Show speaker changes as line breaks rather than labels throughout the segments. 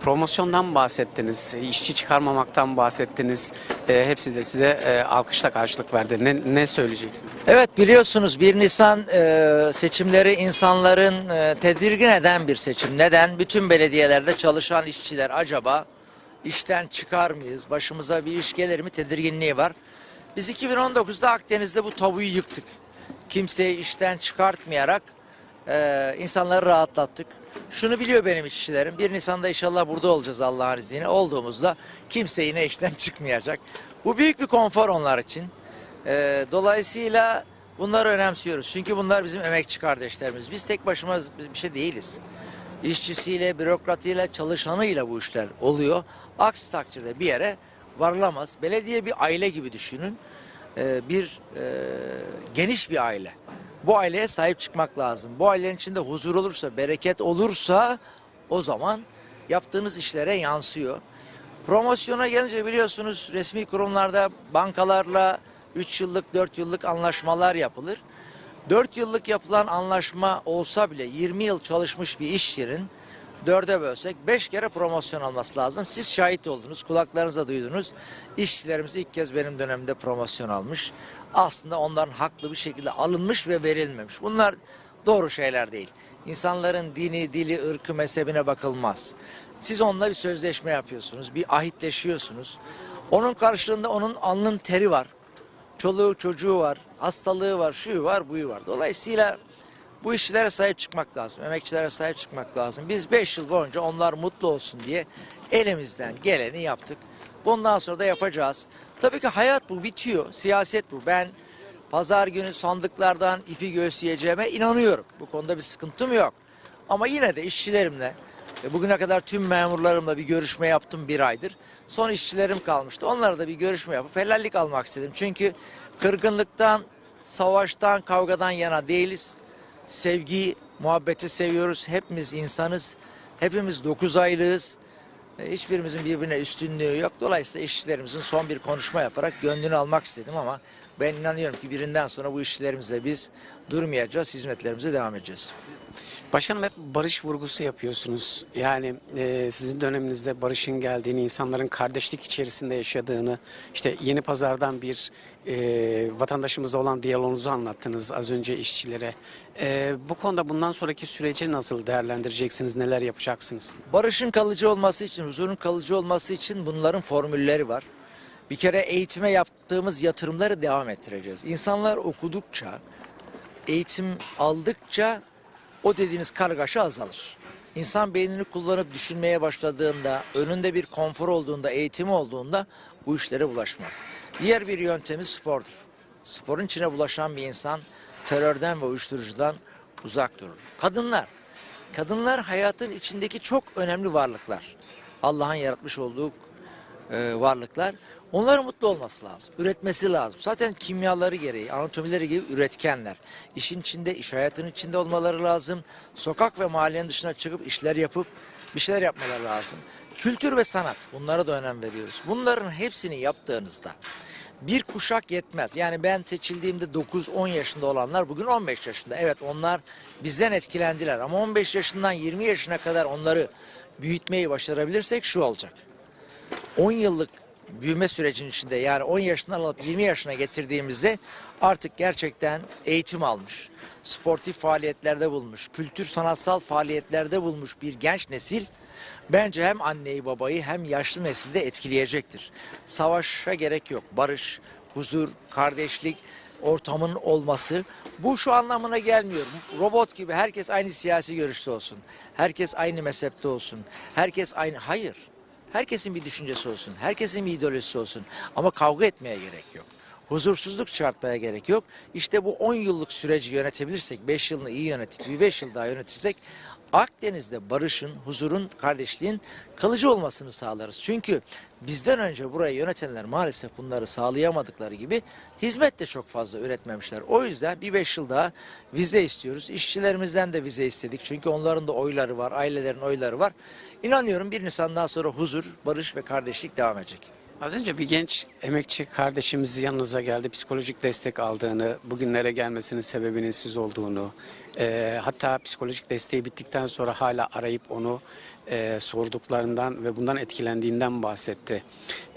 promosyondan bahsettiniz, işçi çıkarmamaktan bahsettiniz. E, hepsi de size e, alkışla karşılık verdi. Ne, ne söyleyeceksiniz?
Evet biliyorsunuz 1 Nisan e, seçimleri insanların e, tedirgin eden bir seçim. Neden? Bütün belediyelerde çalışan işçiler acaba işten çıkar mıyız? Başımıza bir iş gelir mi? Tedirginliği var. Biz 2019'da Akdeniz'de bu tabuyu yıktık. Kimseyi işten çıkartmayarak e, insanları rahatlattık. Şunu biliyor benim işçilerim. 1 Nisan'da inşallah burada olacağız Allah'ın izniyle. Olduğumuzda kimse yine işten çıkmayacak. Bu büyük bir konfor onlar için. Ee, dolayısıyla bunları önemsiyoruz. Çünkü bunlar bizim emekçi kardeşlerimiz. Biz tek başıma bir şey değiliz. İşçisiyle, bürokratıyla, çalışanıyla bu işler oluyor. Aksi takdirde bir yere varılamaz. Belediye bir aile gibi düşünün. Ee, bir e, geniş bir aile. Bu aileye sahip çıkmak lazım. Bu ailenin içinde huzur olursa, bereket olursa o zaman yaptığınız işlere yansıyor. Promosyona gelince biliyorsunuz resmi kurumlarda bankalarla 3 yıllık 4 yıllık anlaşmalar yapılır. 4 yıllık yapılan anlaşma olsa bile 20 yıl çalışmış bir iş yerin dörde bölsek 5 kere promosyon alması lazım. Siz şahit oldunuz, kulaklarınıza duydunuz. İşçilerimiz ilk kez benim dönemimde promosyon almış. Aslında onların haklı bir şekilde alınmış ve verilmemiş. Bunlar doğru şeyler değil. İnsanların dini, dili, ırkı, mezhebine bakılmaz. Siz onunla bir sözleşme yapıyorsunuz, bir ahitleşiyorsunuz. Onun karşılığında onun alnın teri var. Çoluğu çocuğu var, hastalığı var, şuyu var, buyu var. Dolayısıyla bu işçilere sahip çıkmak lazım, emekçilere sahip çıkmak lazım. Biz 5 yıl boyunca onlar mutlu olsun diye elimizden geleni yaptık. Bundan sonra da yapacağız. Tabii ki hayat bu bitiyor, siyaset bu. Ben pazar günü sandıklardan ipi göğüsleyeceğime inanıyorum. Bu konuda bir sıkıntım yok. Ama yine de işçilerimle, e, bugüne kadar tüm memurlarımla bir görüşme yaptım bir aydır. Son işçilerim kalmıştı. Onlarla da bir görüşme yapıp helallik almak istedim. Çünkü kırgınlıktan, savaştan, kavgadan yana değiliz. Sevgiyi, muhabbeti seviyoruz. Hepimiz insanız. Hepimiz 9 aylığız. E, Hiçbirimizin birbirine üstünlüğü yok. Dolayısıyla işçilerimizin son bir konuşma yaparak gönlünü almak istedim ama ben inanıyorum ki birinden sonra bu işçilerimizle biz durmayacağız, hizmetlerimize devam edeceğiz.
Başkanım hep barış vurgusu yapıyorsunuz. Yani e, sizin döneminizde barışın geldiğini, insanların kardeşlik içerisinde yaşadığını, işte Yeni Pazar'dan bir e, vatandaşımızla olan diyaloğunuzu anlattınız az önce işçilere. E, bu konuda bundan sonraki süreci nasıl değerlendireceksiniz, neler yapacaksınız?
Barışın kalıcı olması için, huzurun kalıcı olması için bunların formülleri var. Bir kere eğitime yaptığımız yatırımları devam ettireceğiz. İnsanlar okudukça, eğitim aldıkça o dediğiniz kargaşa azalır. İnsan beynini kullanıp düşünmeye başladığında, önünde bir konfor olduğunda, eğitimi olduğunda bu işlere bulaşmaz. Diğer bir yöntemi spordur. Sporun içine bulaşan bir insan terörden ve uyuşturucudan uzak durur. Kadınlar, kadınlar hayatın içindeki çok önemli varlıklar. Allah'ın yaratmış olduğu e, varlıklar. Onların mutlu olması lazım. Üretmesi lazım. Zaten kimyaları gereği, anatomileri gibi üretkenler. İşin içinde, iş hayatının içinde olmaları lazım. Sokak ve mahallenin dışına çıkıp işler yapıp bir şeyler yapmaları lazım. Kültür ve sanat bunlara da önem veriyoruz. Bunların hepsini yaptığınızda bir kuşak yetmez. Yani ben seçildiğimde 9-10 yaşında olanlar bugün 15 yaşında. Evet onlar bizden etkilendiler ama 15 yaşından 20 yaşına kadar onları büyütmeyi başarabilirsek şu olacak. 10 yıllık büyüme sürecinin içinde yani 10 yaşından alıp 20 yaşına getirdiğimizde artık gerçekten eğitim almış, sportif faaliyetlerde bulmuş, kültür sanatsal faaliyetlerde bulmuş bir genç nesil bence hem anneyi babayı hem yaşlı nesli de etkileyecektir. Savaşa gerek yok. Barış, huzur, kardeşlik ortamın olması bu şu anlamına gelmiyor. Robot gibi herkes aynı siyasi görüşte olsun. Herkes aynı mezhepte olsun. Herkes aynı hayır. Herkesin bir düşüncesi olsun, herkesin bir ideolojisi olsun ama kavga etmeye gerek yok. Huzursuzluk çıkartmaya gerek yok. İşte bu 10 yıllık süreci yönetebilirsek, 5 yılını iyi yönetip bir 5 yıl daha yönetirsek Akdeniz'de barışın, huzurun, kardeşliğin kalıcı olmasını sağlarız. Çünkü bizden önce burayı yönetenler maalesef bunları sağlayamadıkları gibi hizmet de çok fazla üretmemişler. O yüzden bir 5 yıl daha vize istiyoruz. İşçilerimizden de vize istedik. Çünkü onların da oyları var, ailelerin oyları var. İnanıyorum 1 Nisan'dan sonra huzur, barış ve kardeşlik devam edecek.
Az önce bir genç emekçi kardeşimiz yanınıza geldi. Psikolojik destek aldığını, bugünlere gelmesinin sebebinin siz olduğunu, e, hatta psikolojik desteği bittikten sonra hala arayıp onu e, sorduklarından ve bundan etkilendiğinden bahsetti.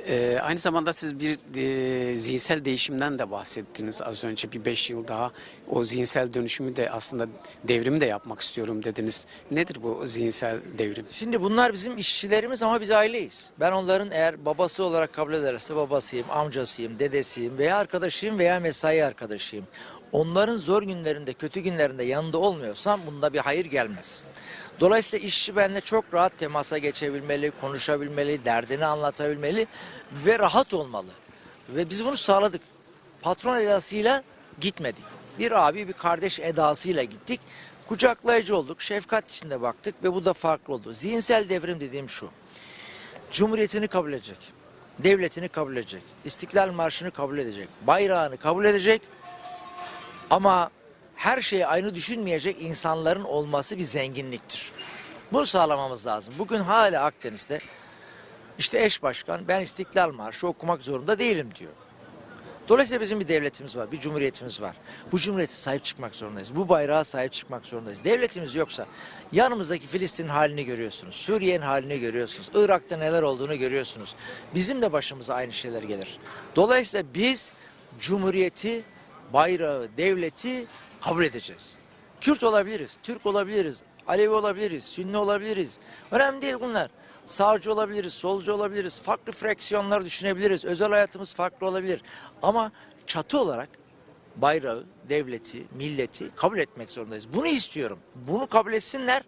E, aynı zamanda siz bir e, zihinsel değişimden de bahsettiniz az önce. Bir beş yıl daha o zihinsel dönüşümü de aslında devrimi de yapmak istiyorum dediniz. Nedir bu zihinsel devrim?
Şimdi bunlar bizim işçilerimiz ama biz aileyiz. Ben onların eğer babası olarak kabul ederse babasıyım, amcasıyım, dedesiyim veya arkadaşıyım veya mesai arkadaşıyım. Onların zor günlerinde, kötü günlerinde yanında olmuyorsam bunda bir hayır gelmez. Dolayısıyla işçi benimle çok rahat temasa geçebilmeli, konuşabilmeli, derdini anlatabilmeli ve rahat olmalı. Ve biz bunu sağladık. Patron edasıyla gitmedik. Bir abi, bir kardeş edasıyla gittik. Kucaklayıcı olduk, şefkat içinde baktık ve bu da farklı oldu. Zihinsel devrim dediğim şu. Cumhuriyetini kabul edecek, devletini kabul edecek, İstiklal Marşı'nı kabul edecek, bayrağını kabul edecek ama her şeyi aynı düşünmeyecek insanların olması bir zenginliktir. Bunu sağlamamız lazım. Bugün hala Akdeniz'de işte eş başkan ben İstiklal Marşı okumak zorunda değilim diyor. Dolayısıyla bizim bir devletimiz var, bir cumhuriyetimiz var. Bu cumhuriyete sahip çıkmak zorundayız. Bu bayrağa sahip çıkmak zorundayız. Devletimiz yoksa yanımızdaki Filistin halini görüyorsunuz. Suriye'nin halini görüyorsunuz. Irak'ta neler olduğunu görüyorsunuz. Bizim de başımıza aynı şeyler gelir. Dolayısıyla biz cumhuriyeti, bayrağı, devleti kabul edeceğiz. Kürt olabiliriz, Türk olabiliriz, Alevi olabiliriz, Sünni olabiliriz. Önemli değil bunlar. Sağcı olabiliriz, solcu olabiliriz, farklı fraksiyonlar düşünebiliriz, özel hayatımız farklı olabilir. Ama çatı olarak bayrağı, devleti, milleti kabul etmek zorundayız. Bunu istiyorum. Bunu kabul etsinler,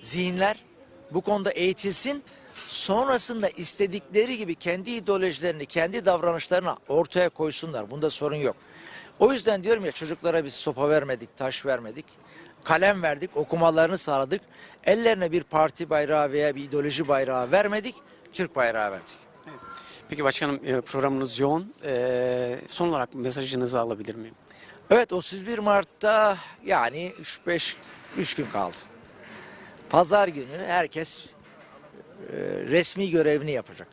zihinler bu konuda eğitilsin. Sonrasında istedikleri gibi kendi ideolojilerini, kendi davranışlarını ortaya koysunlar. Bunda sorun yok. O yüzden diyorum ya çocuklara biz sopa vermedik, taş vermedik. Kalem verdik, okumalarını sağladık. Ellerine bir parti bayrağı veya bir ideoloji bayrağı vermedik, Türk bayrağı verdik.
Peki başkanım e, programınız yoğun. E, son olarak mesajınızı alabilir miyim?
Evet 31 Mart'ta yani 3-5 3 gün kaldı. Pazar günü herkes e, resmi görevini yapacak.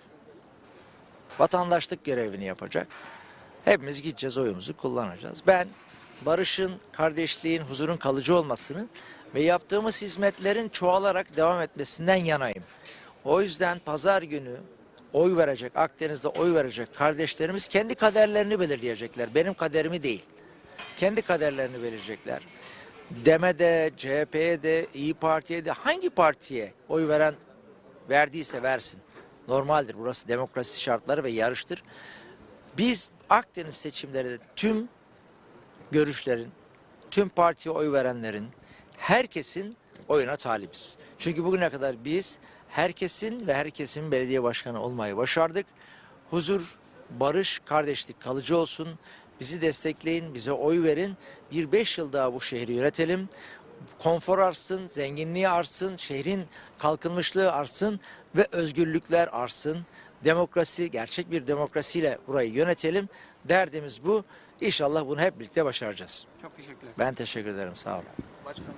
Vatandaşlık görevini yapacak. Hepimiz gideceğiz oyumuzu kullanacağız. Ben barışın, kardeşliğin, huzurun kalıcı olmasını ve yaptığımız hizmetlerin çoğalarak devam etmesinden yanayım. O yüzden pazar günü oy verecek, Akdeniz'de oy verecek kardeşlerimiz kendi kaderlerini belirleyecekler. Benim kaderimi değil. Kendi kaderlerini belirleyecekler. DEM'e CHP'ye de, İyi Parti'ye de hangi partiye oy veren verdiyse versin. Normaldir. Burası demokrasi şartları ve yarıştır. Biz Akdeniz seçimlerinde tüm görüşlerin, tüm partiye oy verenlerin, herkesin oyuna talibiz. Çünkü bugüne kadar biz herkesin ve herkesin belediye başkanı olmayı başardık. Huzur, barış, kardeşlik kalıcı olsun. Bizi destekleyin, bize oy verin. Bir beş yıl daha bu şehri yönetelim. Konfor artsın, zenginliği artsın, şehrin kalkınmışlığı artsın ve özgürlükler artsın. Demokrasi, gerçek bir demokrasiyle burayı yönetelim. Derdimiz bu. İnşallah bunu hep birlikte başaracağız.
Çok teşekkürler.
Ben teşekkür ederim. Sağ olun.
Başkanım.